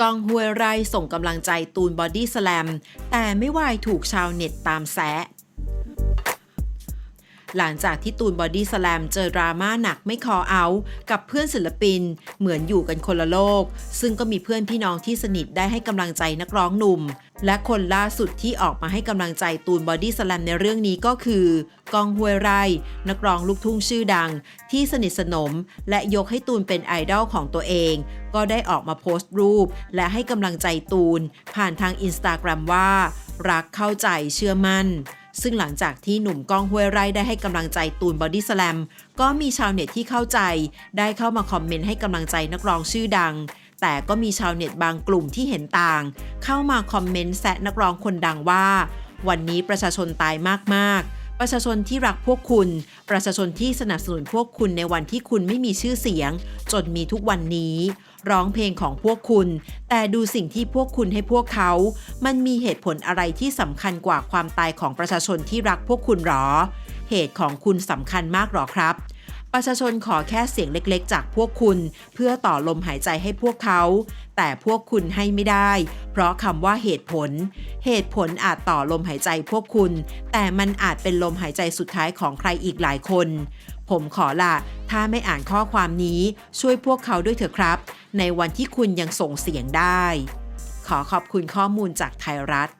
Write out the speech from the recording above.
กองห้วยไร่ส่งกำลังใจตูนบอดี้สแลม แต่ไม่วายถูกชาวเน็ตตามแซะหลังจากที่ตูนบอดี้สแลมเจอดราม่าหนักไม่คอเอา กับเพื่อนศิลปิน เหมือนอยู่กันคนละโลก ซึ่งก็มีเพื่อนพี่น้องที่สนิทได้ให้กำลังใจนักร้องหนุ่ม และคนล่าสุดที่ออกมาให้กำลังใจตูนบอดี้สแลมในเรื่องนี้ก็คือ กองห้วยไร่ นักร้องลูกทุ่งชื่อดัง ที่สนิทสนม และยกให้ตูนเป็นไอดอลของตัวเอง ก็ได้ออกมาโพสต์รูป และให้กำลังใจตูน ผ่านทางอินสตาแกรมว่า รักเข้าใจเชื่อมั่นซึ่งหลังจากที่หนุ่มก้องห้วยไร่ได้ให้กำลังใจตูนบอดี้สแลม ก็มีชาวเน็ตที่เข้าใจ ได้เข้ามาคอมเมนต์ให้กำลังใจนักร้องชื่อดัง แต่ก็มีชาวเน็ตบางกลุ่มที่เห็นต่าง เข้ามาคอมเมนต์แซะนักร้องคนดังว่า วันนี้ประชาชนตายมากๆประชาชนที่รักพวกคุณ ประชาชนที่สนับสนุนพวกคุณในวันที่คุณไม่มีชื่อเสียง จนมีทุกวันนี้ ร้องเพลงของพวกคุณ แต่ดูสิ่งที่พวกคุณให้พวกเขา มันมีเหตุผลอะไรที่สำคัญกว่าความตายของประชาชนที่รักพวกคุณหรอ เหตุของคุณสำคัญมากหรอครับ ประชาชนขอแค่เสียงเล็กๆ จากพวกคุณ เพื่อต่อลมหายใจให้พวกเขา แต่พวกคุณให้ไม่ได้ เพราะคำว่าเหตุผล เหตุผลอาจต่อลมหายใจพวกคุณ แต่มันอาจเป็นลมหายใจสุดท้ายของใครอีกหลายคน ผมขอละถ้าไม่อ่านข้อความนี้ ช่วยพวกเขาด้วยเถอะครับ ในวันที่คุณยังส่งเสียงได้ ขอขอบคุณข้อมูลจากไทยรัฐ